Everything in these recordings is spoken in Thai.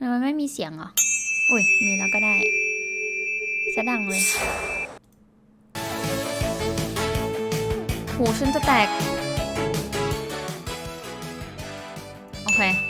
มมันไม่มีเสียงเหรอ อุ้ย มีแล้วก็ได้ สะดังเลย หูฉันจะแตก โอเค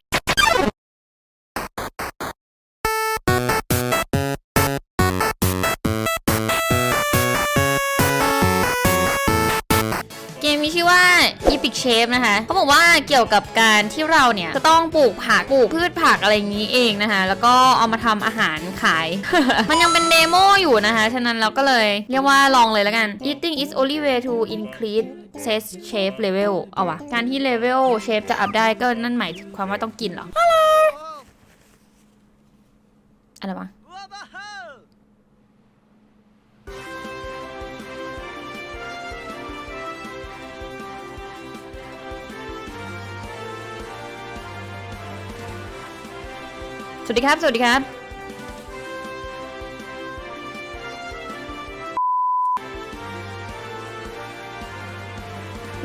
Epic Chef นะคะเขาบอกว่าเกี่ยวกับการที่เราเนี่ยจะต้องปลูกผักปลูกพืชผักอะไรอย่างนี้เองนะคะแล้วก็เอามาทำอาหารขาย มันยังเป็นเดโมอยู่นะคะฉะนั้นเราก็เลยเรียกว่าลองเลยแล้วกัน Eating is only way to increase says chef level เอาวะการที่ level chef จะอัพได้ก็นั่นหมายถึงความว่าต้องกินเหรออะไรวะ สวัสดีครับ สวัสดีครับ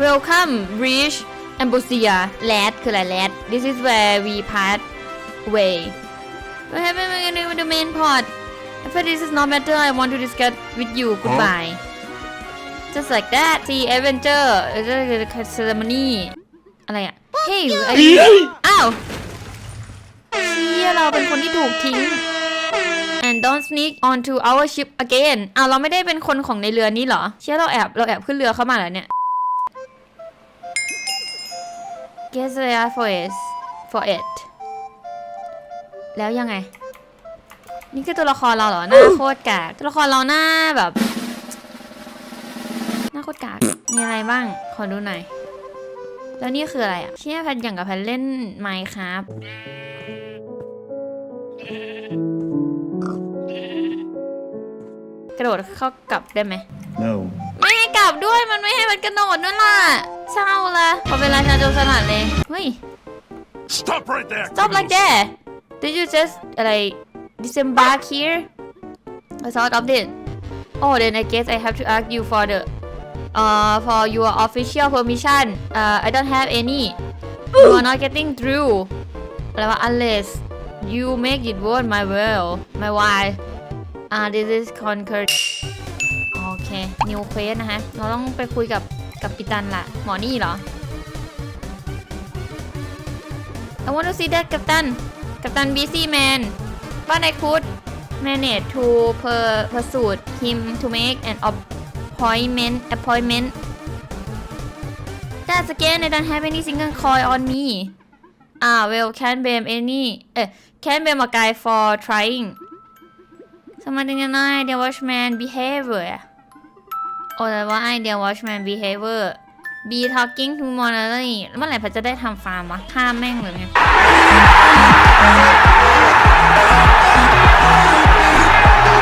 Welcome reach Ambosia Lad คืออะไร Lad This is where we part way We have been going to the main port If this is not matter I want to discuss with you goodbye Just like that See adventure ceremony อะไรอะ Hey are you อ้าว เราเป็นคนที่ถูกทิ้ง and don't sneak onto our ship again อ้าวเราไม่ได้เป็นคนของในเรือนี้เหรอ เชี่ยเราแอบเราแอบขึ้นเรือเข้ามาแล้วเนี่ย guess they are for it for it แล้วยังไง นี่คือตัวละครเราเหรอ หน้าโคตรกากตัวละครเราหน้าแบบ หน้าโคตรกากมีอะไรบ้าง ขอดูหน่อย แล้วนี่คืออะไรอะเชี่ยแพนอย่างกับแพนเล่นไมค์ครับ กระโดดเข้ากลับได้ไหม No. ไม่ให้กลับด้วยมันไม่ให้มันกระโดดด้วยล่ะเศร้าละพอเวลาชาโจสลัดเลยเฮ้ย Stop right there! stop like that did you just อะไร disembark here I thought of it oh then I guess I have to ask you for the uh for your official permission uh I don't have any you are not getting through อะไรวะ unless you make it worth my will my while uh this is conquered โอเคนิวเควสนะฮะเราต้องไปคุยกับกับปิตันละหมอนี่เหรอ I want to see that กัปตัน กัปตัน busy man but I could manage to per pursue him to make an appointment appointment That's again I don't have any single coin on me Ah well can blame any เ eh can't blame a guy for trying Something in the watchman behavior โอ้แต่ว่าไอเดีย watchman behavior be talking to monitoring เมื่อไหร่พัดจะได้ทำฟาร์มวะฆ่าแม่งเลยเนี่ย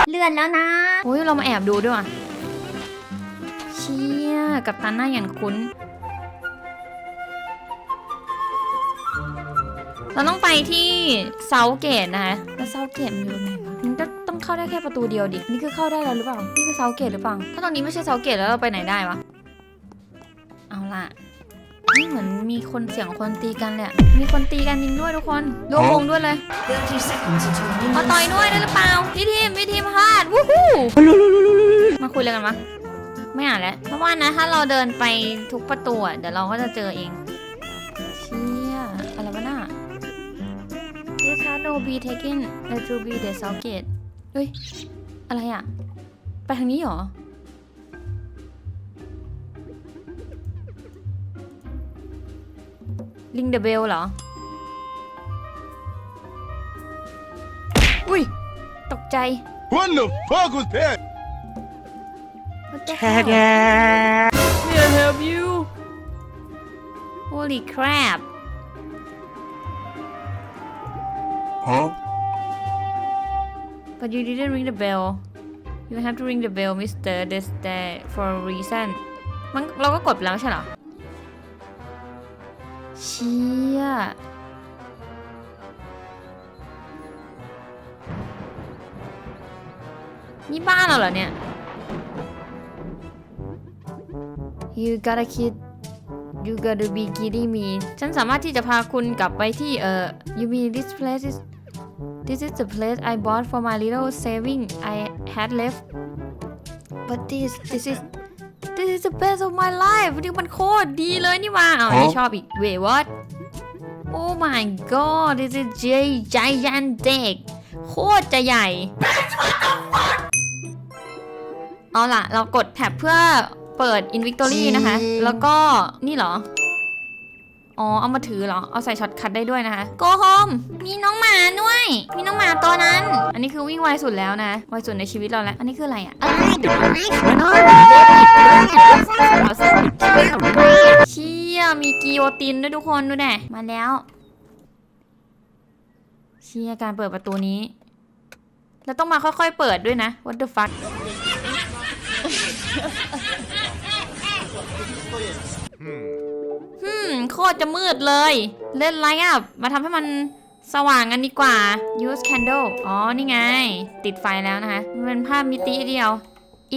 เลื่อนแล้วนะโอ้ยเรามาแอบดูด้วยว่ะเชี่ยกับตันหน้าอย่างคุ้น เราต้องไปที่เซาเกตนะคะแล้วเซาเกตมันอยู่ตรงไหนวะมันก็ต้อง เข้าได้แค่ประตูเดียวดิ นี่คือเข้าได้แล้วหรือเปล่า นี่คือเซาเกตหรือเปล่า ถ้าตอนนี้ไม่ใช่เซาเกตแล้วเราไปไหนได้วะ เอาล่ะนี่เหมือนมีคนเสียงคนตีกันเลยอะมีคนตีกันจริงด้วยทุกคนรวมวงด้วยเลยมาต่อยด้วยได้หรือเปล่า พี่ทีม พี่ทีมพลาด วู้ฮู้มาคุยอะไรกันวะไม่อ่านแล้ว เพราะว่านะ ถ้าเราเดินไปทุกประตูเดี๋ยวเราก็จะเจอเองเชี่ยอะไรวะน่ะ This has no be taken the to be the socket เฮ้ย อะไรอะ ไปทางนี้เหรอ ลิงเดอะเบลเหรอ อุ้ย ตกใจ What the fuck was that? What the hell May I help you Holy crap Huh? But you didn't ring the bell You have to ring the bell Mr. This day for a reason มันเราก็กดไปแล้วใช่หรอเชี่ยนี่บ้านเราเหรอเนี่ย You gotta kid You gotta be kidding me ฉันสามารถที่จะพาคุณกลับไปที่เอ่อ You mean this place is This is the place I bought for my little saving I had left but this this is this is the best of my life นี่มันโคตรดีเลยนี่หว่าอ้าวไม่ชอบอีก Wait what Oh my god this is J gigantic โคตรจะใหญ่ เอาล่ะ เรากดแท็บเพื่อเปิด Inventory นะคะ แล้วก็นี่เหรอ อ๋อ เอามาถือเหรอ เอาใส่ช็อตคัทได้ด้วยนะคะ Go home มีน้องหมาด้วย มีน้องหมาตัวนั้น อันนี้คือวิ่งไวสุดแล้วนะ ไวสุดในชีวิตเราแล้ว อันนี้คืออะไรอะเชี่ยมีกิโยตินด้วยทุกคนดูแน่มาแล้ว เชี่ยการเปิดประตูนี้ แล้วต้องมาค่อยๆเปิดด้วยนะ what the fuck ฮึมโคตรจะมืดเลย เล่นไลท์อัพมาทำให้มันสว่างกันดีกว่า use candle อ๋อ นี่ไง ติดไฟแล้วนะคะ มันเป็นภาพมิติเดียว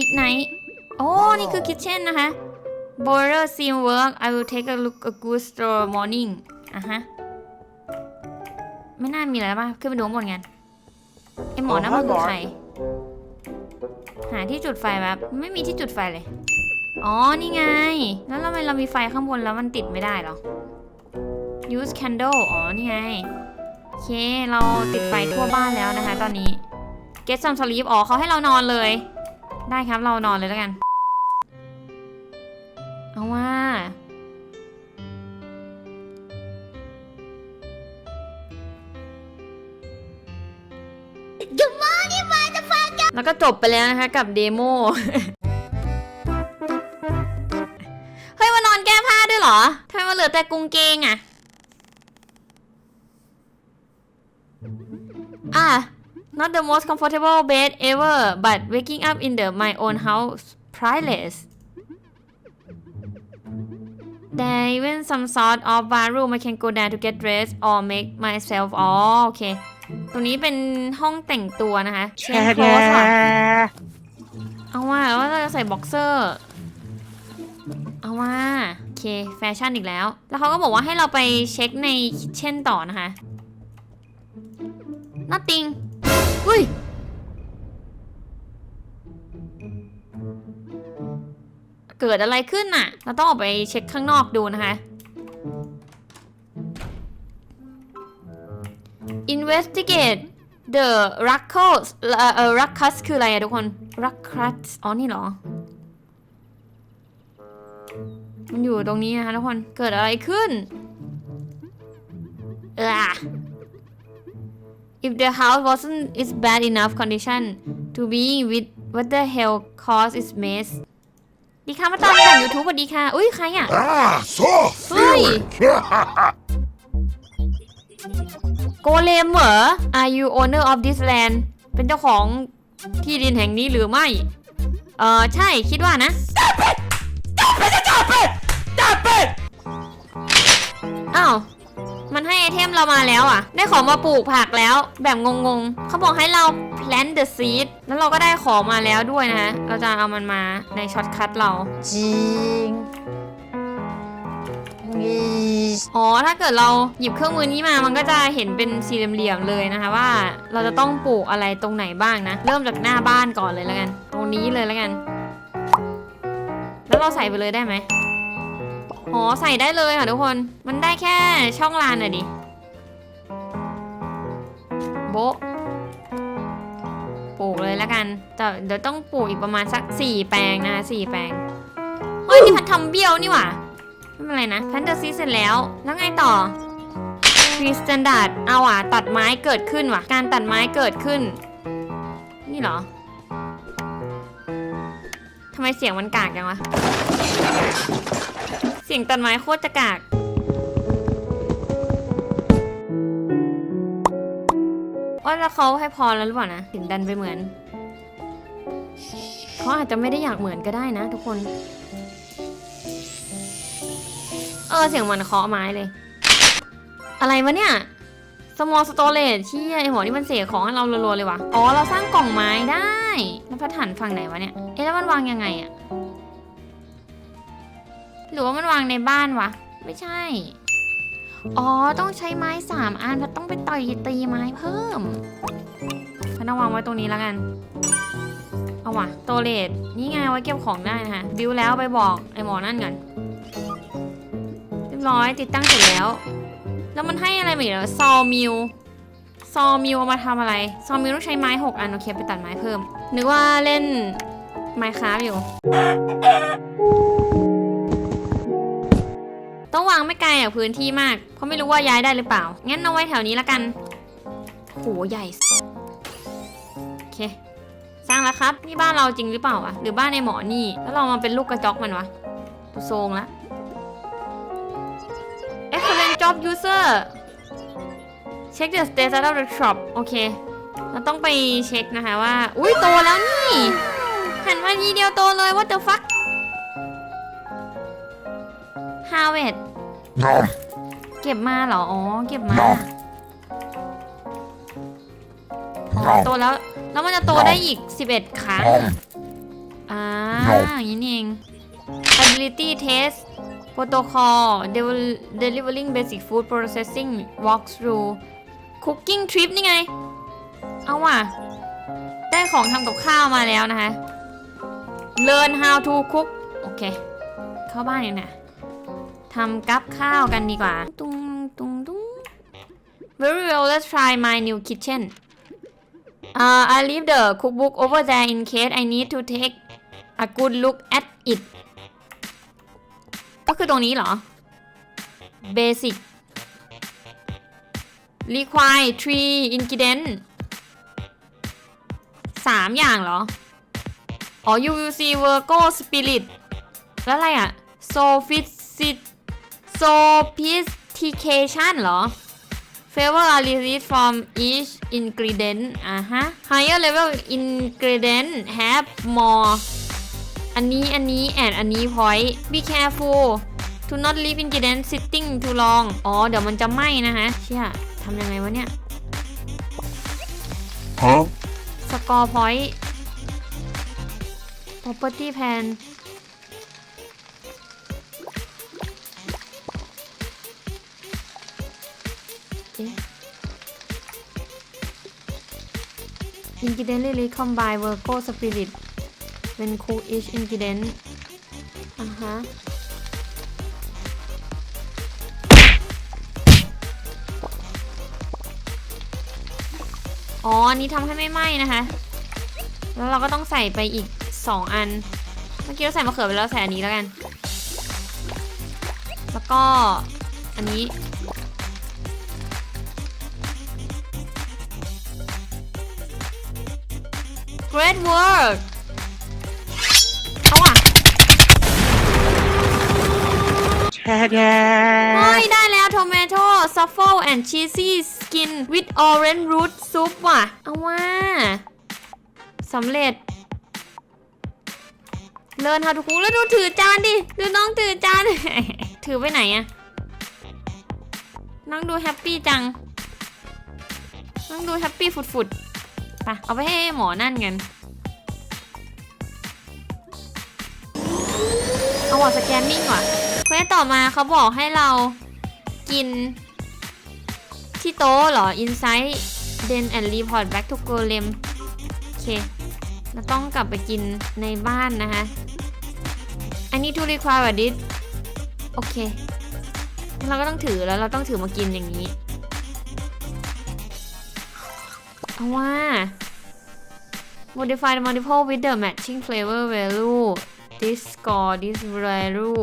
ignite โอ้ นี่คือ kitchen นะคะ boiler seem work I will take a look a good store morning อะฮะ ไม่น่ามีอะไรป่ะ ขึ้นไปดูข้างบนกันไอหมอนั่นมันคือใคร หาที่จุดไฟแบบ ไม่มีที่จุดไฟเลย อ๋อ นี่ไง แล้วทำไมเรามีไฟข้างบนแล้วมันติดไม่ได้เหรอ use candle อ๋อ นี่ไง โอเค เราติดไฟทั่วบ้านแล้วนะคะ ตอนนี้ get some sleep อ๋อเขาให้เรานอนเลย ได้ครับ เรานอนเลยแล้วกัน เอาว่าแล้วก็จบไปแล้วนะคะกับเดโม รอทำไมมาเหลือแต่กรุงเกงอะอะ not the most comfortable bed ever but waking up in the my own house priceless there even some sort of bathroom I can go down to get dressed or make myself อ๋อโอเค ตรงนี้เป็นห้องแต่งตัวนะคะ change clothes ว่ะเอาว่าว่าเราจะใส่บ็อกเซอร์ เอาว่าโอ เคแฟชั่นอีกแล้ว แล้วเขาก็บอกว่าให้เราไปเช็คในคิทเช่นต่อนะคะ nothing อุ้ยเกิดอะไรขึ้นน่ะ เราต้องออกไปเช็คข้างนอกดูนะคะ investigate the ruckus เอ่อเอ่อ ruckus คืออะไรอะทุกคน ruckus อ๋อ นี่เหรอ มันอยู่ตรงนี้นะคะทุกคน เกิดอะไรขึ้นเออ if the house wasn't is bad enough condition to be with what the hell caused its mess ดีค่ะมาตามจาก YouTube สวัสดีค่ะ อุ้ยใครอะ Ah, soft Hey. feeling. โกเลมเหรอ Are you owner of this land เป็นเจ้าของที่ดินแห่งนี้หรือไม่ เออใช่คิดว่านะ อ้าว มันให้ไอเทมเรามาแล้วอะ ได้ของมาปลูกผักแล้ว แบบงงๆ เขาบอกให้เรา plant the seed แล้วเราก็ได้ของมาแล้วด้วยนะฮะ เราจะเอามันมาในช็อตคัทเราจริงนี่อ๋อ ถ้าเกิดเราหยิบเครื่องมือนี้มา มันก็จะเห็นเป็นสี่เหลี่ยมๆเลยนะคะว่า เราจะต้องปลูกอะไรตรงไหนบ้างนะ เริ่มจากหน้าบ้านก่อนเลยแล้วกัน ตรงนี้เลยแล้วกัน แล้วเราใส่ไปเลยได้ไหม อ๋อใส่ได้เลยค่ะทุกคน มันได้แค่ช่องลานน่ะดิ โบะปลูกเลยแล้วกัน แต่เดี๋ยวต้องปลูกอีกประมาณสักสี่แปลงนะคะสี่แปลงเฮ้ยนี่พันทำเบี้ยวนี่หว่า ไม่เป็นไรนะแฟนตาซีเสร็จแล้ว แล้วไงต่อฟรีสแตนดาร์ดเอาอะตัดไม้เกิดขึ้นว่ะ การตัดไม้เกิดขึ้น นี่เหรอทำไมเสียงมันกากจังวะ เสียงตัดไม้โคตรจะกากว่าแล้วเขาให้พอแล้วหรือเปล่านะถึงดันไปเหมือนเขาอาจจะไม่ได้อยากเหมือนก็ได้นะ ทุกคน เออเสียงเหมือนเคาะไม้เลย อะไรวะเนี่ย small storage ที่ไอหมอนี่มันเสียของให้เรารัวๆเลยวะอ๋อเราสร้างกล่องไม้ได้ แล้วพัดหันฝั่งไหนวะเนี่ย เอ๊ะแล้วมันวางยังไงอะ หรือว่ามันวางในบ้านวะ ไม่ใช่ อ๋อ ต้องใช้ไม้สามอันเพราะต้องไปต่อยตีไม้เพิ่มพันาวางไว้ตรงนี้แล้วกัน เอาวะโตเลดนี่ไงไว้เก็บของได้นะคะ บิวแล้วไปบอกไอหมอนั่นก่อนเรียบร้อยติดตั้งเสร็จแล้ว แล้วมันให้อะไรมาอีกเหรอซอมิวซอมิวเอามาทำอะไร ซอมิวต้องใช้ไม้ 6 อัน โอเคไปตัดไม้เพิ่ม นึกว่าเล่นไมค์คราอยู่ ต้องวางไม่ไกลอะพื้นที่มาก เพราะไม่รู้ว่าย้ายได้หรือเปล่า งั้นเอาไว้แถวนี้ละกันโหใหญ่ โอเค สร้างแล้วครับ นี่บ้านเราจริงหรือเปล่าวะ หรือบ้านในหมอนี่ แล้วเรามาเป็นลูกกระจอกมันวะดูทรงละ Excellent job user check the status of the shop โอเค เราต้องไปเช็คนะคะว่า อุ้ยโตแล้วนี่หันมาทีเดียวโตเลย what the fuck harvest Nom. เก็บมาเหรอ อ๋อ เก็บมา No. อ๋อ No. โตแล้ว แล้วมันจะโต No. ได้อีก 11 ครั้ง Nom. อ่า No. อย่างนี้นี่เอง ability test protocol Del- delivering basic food processing walkthrough cooking trip นี่ไง เอาว่ะ ได้ของทำกับข้าวมาแล้วนะคะ learn how to cook โอเค เข้าบ้านยังนะ ทำกับข้าวกันดีกว่า ตุงตุงตุง very well let's try my new kitchen uh, I leave the cookbook over there in case I need to take a good look at it ก็คือตรงนี้เหรอ basic require three ingredient สามอย่างเหรอ อ๋อ UVC Virgo Spirit แล้วอะไรอะ Sophistic Sophistication เหรอ Flavor are released from each ingredient อ่าฮะ Higher level ingredient have more อันนี้อันนี้ and อันนี้ point be careful to not leave ingredient sitting too long อ๋อ เดี๋ยวมันจะไหม้นะฮะ เชี่ยทำยังไงวะเนี่ย Huh? สกอร์พอยต์ property plan ingredient release combine Virgo spirit when cook each ingredient อ่าฮะอ๋ออันนี้ทำให้ไม่ไหม้นะคะ แล้วเราก็ต้องใส่ไปอีก 2 อัน เมื่อกี้เราใส่มะเขือไปแล้วใส่อันนี้แล้วกัน แล้วก็อันนี้ great work เอาอะเฮ้ยได้แล้ว tomato truffle and cheesy skin with orange root soup ว่ะ เอาว่าสำเร็จ เลินค่ะทุกคนแล้วดูถือจานดิ ดูน้องถือจาน ถือไปไหนอะน้องดูแฮปปี้จัง น้องดูแฮปปี้ฝุดๆ ไปเอาไปให้หมอนั่นกัน เอาว่ะสแกนนิ่งว่ะเควสต่อมาเขาบอกให้เรากิน ที่โต๊ะเหรอ Insight then and report back to Golem โอเคเราต้องกลับไปกินในบ้านนะคะ อันนี้ to require this โอเค เราก็ต้องถือแล้วเราต้องถือมากินอย่างนี้ เอาะว่า modify the multiple with the matching flavor value this score this value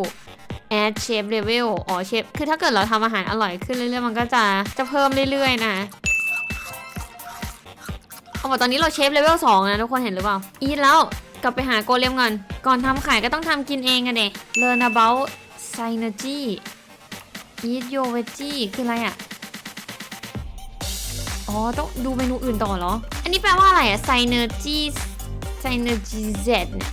add shape level อ๋อ shape คือถ้าเกิดเราทำอาหารอร่อยขึ้นเรื่อยๆ มันก็จะจะเพิ่มเรื่อยๆ นะเอาบอกตอนนี้เราเชฟเลเวล2นะทุกคนเห็นหรือเปล่า อีทแล้วกลับไปหาโกเลมก่อน ก่อนทำขายก็ต้องทำกินเองกันเด Learn about synergy eat your veggie คืออะไรอะ อ๋อ ต้องดูเมนูอื่นต่อเหรอ อันนี้แปลว่าอะไรอะ synergy synergy z เนี่ย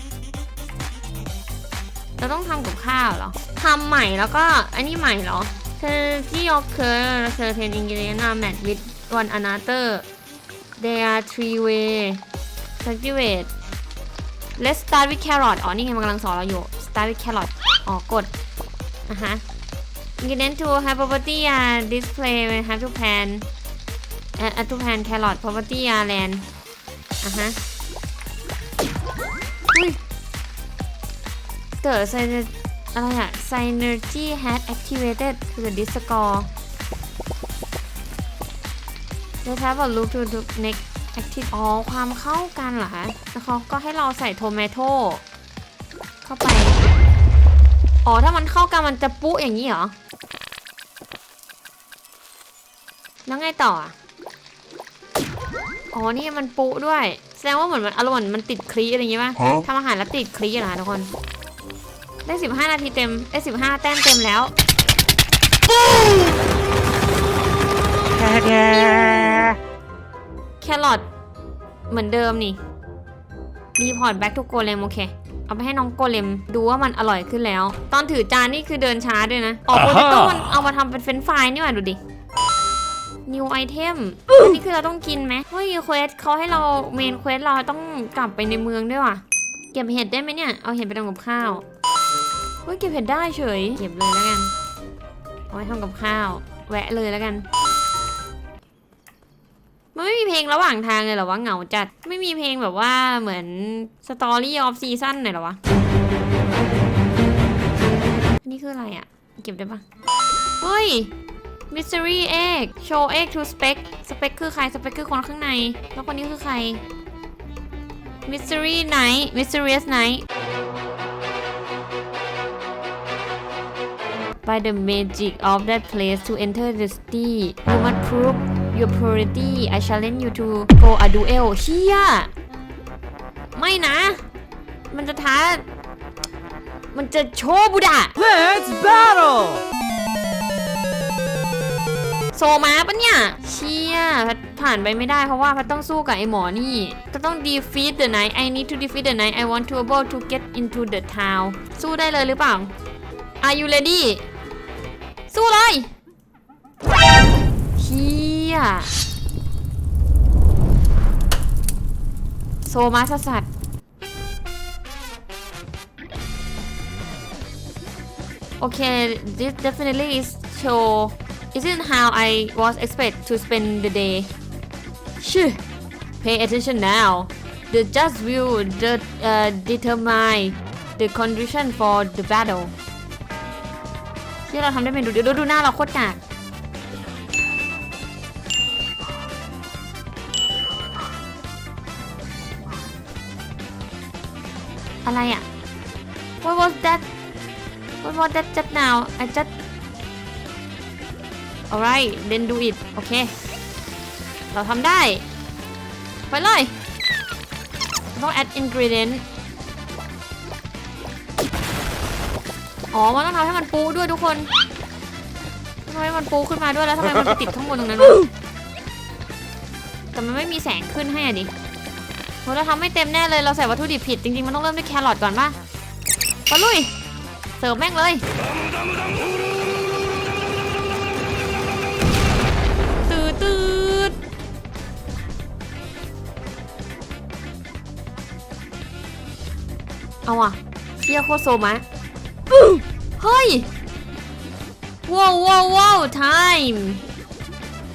เราต้องทำกับข้าวเหรอทำใหม่แล้วก็อันนี้ใหม่เหรอ synergy occur certain ingredients are matched with one another There are three way cultivate Let's start with carrot อ๋อ นี่ไงมันกำลังสอนเราอยู่ start with carrot อ๋อ กดอะฮะ ingredient to have property are display have to ออตูแพนแครอทพาวเวอร์ตี้อาแลนด์อะฮะเกิดไซเนอะไรอะไซเนอร์จีแฮทแอคทีเวเต็ดคือดิสกอร์ The t a b l e look to the next active อ๋อ ความเข้ากันเหรอคะแล้วเขาก็ให้เราใส่โทเมโตเข้าไป อ๋อ ถ้ามันเข้ากันมันจะปุ๊อย่างนี้เหรอ แล้วไงต่ออะ อ๋อนี่มันปุ๊ด้วย แสดงว่าเหมือนมันอารมณ์เหมือนมันติดคลีอะไรอย่างงี้ป่ะฮะทำอาหารแล้วติดคลีเหรอคะทุกคน ได้15นาทีเต็มได้15แต้มเต็มแล้วแครอทเหมือนเดิมนี่รีพอร์ตแบ็กทุกโกเลมโอเค เอาไปให้น้องโกเลมดูว่ามันอร่อยขึ้นแล้ว ตอนถือจานนี่คือเดินช้าด้วยนะ ออกโปรเจโต้มันเอามาทำเป็นเฟรนช์ฟรายนี่หว่าดูดิ new item อันนี้คือเราต้องกินไหมเฮ้ยเควสเขาให้เราเมนเควสเราต้องกลับไปในเมืองด้วยว่ะ เก็บเห็ดได้ไหมเนี่ย เอาเห็ดไปทำกับข้าว เฮ้ยเก็บเห็ดได้เฉย เก็บเลยแล้วกัน เอาไว้ทำกับข้าว แวะเลยแล้วกัน มันไม่มีเพลงระหว่างทางเลยเหรอวะเหงาจัด ไม่มีเพลงแบบว่าเหมือน Story of Season หน่อยเหรอวะอันนี้คืออะไรอะ่ะ เก็บได้ปะเฮ้ย Mystery Egg Show Egg to Spec Spec คือใคร Spec คือคนข้างใน แล้วคนนี้คือใคร Mystery Night Mysterious Night by the magic of that place to enter the city you must prove your purity I challenge you to go a duel เชี่ยไม่นะ มันจะท้า มันจะโชว์บุดะ Let's battle! โซมาปะเนี่ย เชี่ยแพทผ่านไปไม่ได้เพราะว่าแพทต้องสู้กับไอหมอนี่จะต้อง defeat the knight I need to defeat the knight I want to able to get into the town สู้ได้เลยหรือเปล่า Are you ready สู้เลยเชี่ยโซมาสสัตว์โอเค this definitely is show isn't how I was expect to spend the day ชื่อ pay attention now the judge will de uh, determine the condition for the battle ที่เราทำได้เป็นดูเดี๋ยวดูหน้าเราโคตรกากอะไรอ่ะ What was that What was that just now I just alright then do it โอเค เราทำได้ ไปเลยต้อง add ingredient อ๋อ มันต้องทำให้มันปูด้วยทุกคนทำให้มันปูขึ้นมาด้วยแล้วทำไมมันไปติดข้างบนตรงนั้นวะแต่มันไม่มีแสงขึ้นให้อะดิเราทำไม่เต็มแน่เลยเราใส่วัตถุดิบผิดจริงๆ มันต้องเริ่มด้วยแครอทก่อนป่ะไปลุย เสิร์ฟแม่งเลย เอาอ่ะเชี่ยโคตรโซมะ เฮ้ย ว้าวว้าวว้าว time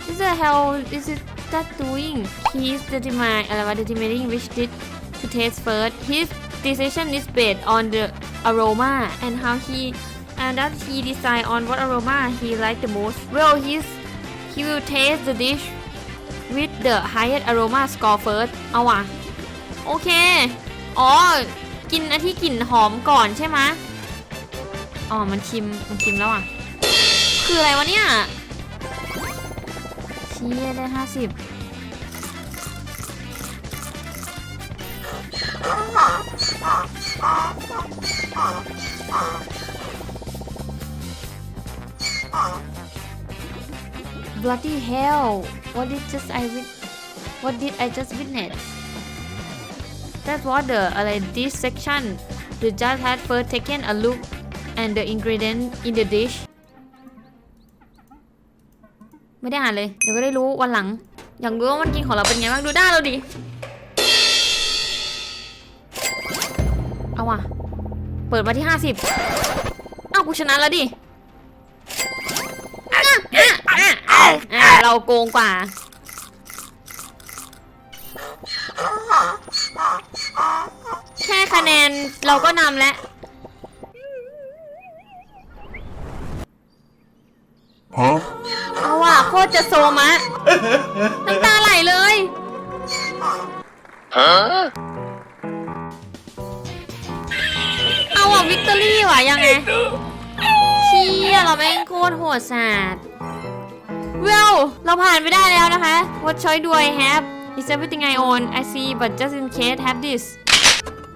this is how this is that doing he's determine อะไรวะ determining which dish to taste first his decision is based on the aroma and how he and that he decide on what aroma he like the most well he's he will taste the dish with the highest aroma score first เอาว่ะ โอเค อ๋อ กินอันที่กลิ่นหอมก่อนใช่ไหมอ๋อ มันชิม มันชิมแล้วอะ คืออะไรวะเนี่ยเชี่ยได้ห้าสิบ Bloody hell! What did just I wit What did I just witness? That was the uh, this section. The judge had first taken a look and the ingredient in the dish. ไม่ได้อ่านเลย เดี๋ยวก็ได้รู้วันหลัง อยากรู้ว่ามันกินของเราเป็นไงบ้างดูหน้าเราดิ เอาว่ะ เปิดมาที่ 50 อ้าวกูชนะแล้วดิเราโกงกว่า แค่คะแนนเราก็นำแล้ว Huh? เอาว่ะโคตรจะโซมะน้ำตาไหลเลยเอาว่ะวิกตอรี่ว่ะยังไงเชี่ยเราแม่งโคตรโหดสาดเวลเราผ่านไปได้แล้วนะคะ What choice do I have Is everything I own I see but just in case have this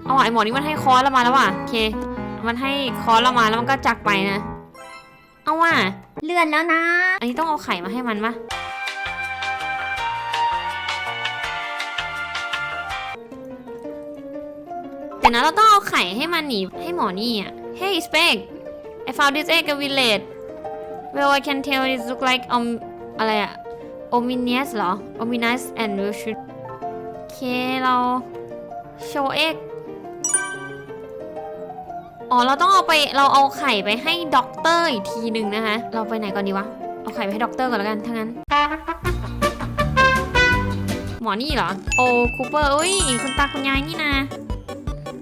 เอาว่ะไอหมอนี่มันให้คอร์สเรามาแล้วว่ะโอเค มันให้คอร์สเรามาแล้วมันก็จักไปนะ เอาว่ะ เลื่อนแล้วนะ อันนี้ต้องเอาไข่มาให้มันปะแต่นะเราต้องเอาไข่ให้มันหนีให้หมอนี่อะ Hey Spec I found this egg at village Well I can tell it look like um อะไรอะ ominous เหรอ ominous and we should โอเคเรา show egg อ๋อ เราต้องเอาไป เราเอาไข่ไปให้ด็อกเตอร์อีกทีหนึ่งนะคะ เราไปไหนก่อนดีวะ เอาไข่ไปให้ด็อกเตอร์ก่อนแล้วกันถ้างั้น หมอนี่เหรอ โอ้คูเปอร์อุ้ย คุณตาคุณยายนี่นะ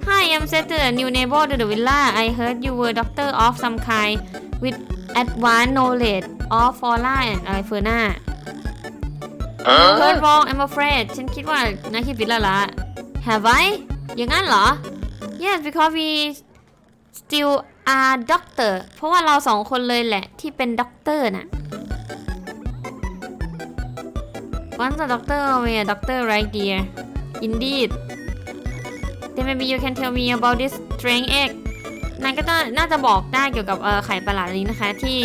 Hi I'm set the new neighbor to the villa I heard you were doctor of some kind with advanced knowledge of flora and อะไรเฟอร์นา Heard wrong I'm afraid ฉันคิดว่านายคิดผิดแล้วล่ะ Have I อย่างนั้นเหรอ Yes because we still are doctor เพราะว่าเราสองคนเลยแหละที่เป็นด็อกเตอร์น่ะ Once a doctor always a doctor right dear Indeed Then maybe you can tell me about this strange egg นายก็น่าจะบอกได้เกี่ยวกับเออไข่ประหลาดนี้นะคะ ที่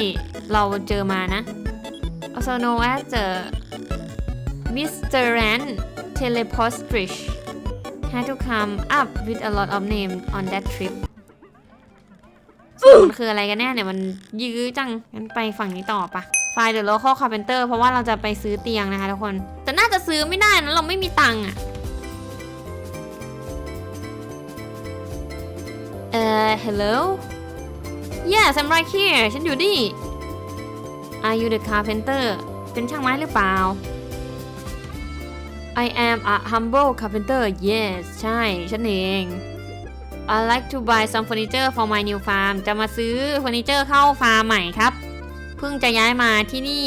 เราเจอมานะ Also known as the Mr. Rand Telepostrich had to come up with a lot of names on that trip มันคืออะไรกันแน่เนี่ยมันยื้อจังงั้นไปฝั่งนี้ต่อปะไฟล์ The Local Carpenter เพราะว่าเราจะไปซื้อเตียงนะคะทุกคน แต่น่าจะซื้อไม่ได้นะเราไม่มีตังค์อะเอ่อ hello yes I'm right here ฉันอยู่นี่ Are you the carpenter เป็นช่างไม้หรือเปล่า I am a humble carpenter yes ใช่ ฉันเอง I like to buy some furniture for my new farm จะมาซื้อเฟอร์นิเจอร์เข้าฟาร์มใหม่ครับ เพิ่งจะย้ายมาที่นี่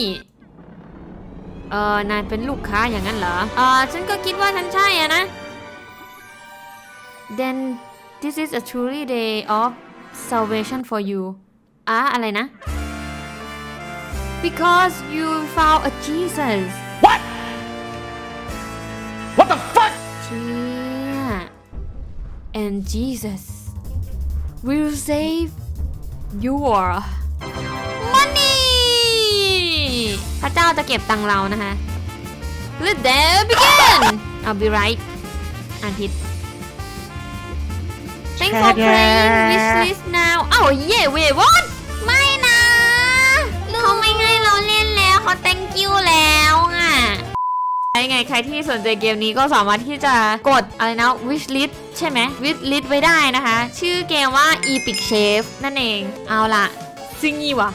เออนายเป็นลูกค้าอย่างนั้นเหรอ เออฉันก็คิดว่าฉันใช่อะนะ Then this is a truly day of salvation for you อะอะไรนะ Because you found a Jesus What? What and Jesus will save your money พระเจ้าจะเก็บตังค์เรานะคะ Let there begin I'll be right อ่านผิด Thanks for playing wish list now อ้าวเย่เว what ไม่นะเขาไม่ให้เราเล่นแล้วเขา thank you แล้วอะ ยังไงใครที่สนใจเกมนี้ก็สามารถที่จะกดอะไรนะ wish list ใช่ไหม wish list ไว้ได้นะคะ ชื่อเกมว่า epic chef นั่นเอง เอาล่ะซึ่งยี่วะ